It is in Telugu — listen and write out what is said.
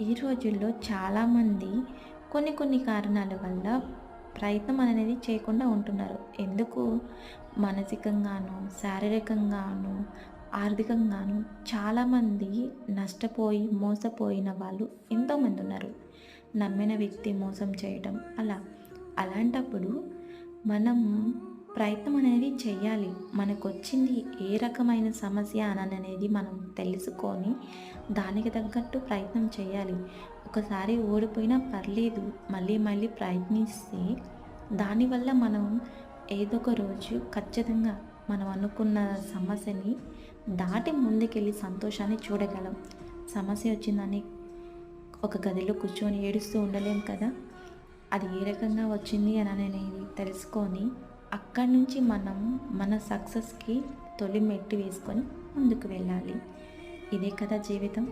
ఈ రోజుల్లో చాలామంది కొన్ని కొన్ని కారణాల వల్ల ప్రయత్నం అనేది చేయకుండా ఉంటున్నారు. ఎందుకు? మానసికంగాను శారీరకంగాను ఆర్థికంగాను చాలామంది నష్టపోయి మోసపోయిన వాళ్ళు ఎంతోమంది ఉన్నారు. నమ్మిన వ్యక్తి మోసం చేయడం అలా. అలాంటప్పుడు మనం ప్రయత్నం అనేది చేయాలి మనకు వచ్చింది ఏ రకమైన సమస్య అని అనేది మనం తెలుసుకొని దానికి తగ్గట్టు ప్రయత్నం చేయాలి ఒకసారి ఓడిపోయినా పర్లేదు మళ్ళీ మళ్ళీ ప్రయత్నిస్తే దానివల్ల మనం ఏదో ఒక రోజు ఖచ్చితంగా మనం అనుకున్న సమస్యని దాటి ముందుకెళ్ళి సంతోషాన్ని చూడగలం. సమస్య వచ్చిందని ఒక గదిలో కూర్చొని ఏడుస్తూ ఉండలేం కదా? అది ఏ రకంగా వచ్చింది అని అనేది తెలుసుకొని అక్కడి నుంచి మనం మన సక్సెస్కి తొలి మెట్టు వేసుకొని ముందుకు వెళ్ళాలి. ఇదే కదా జీవితం.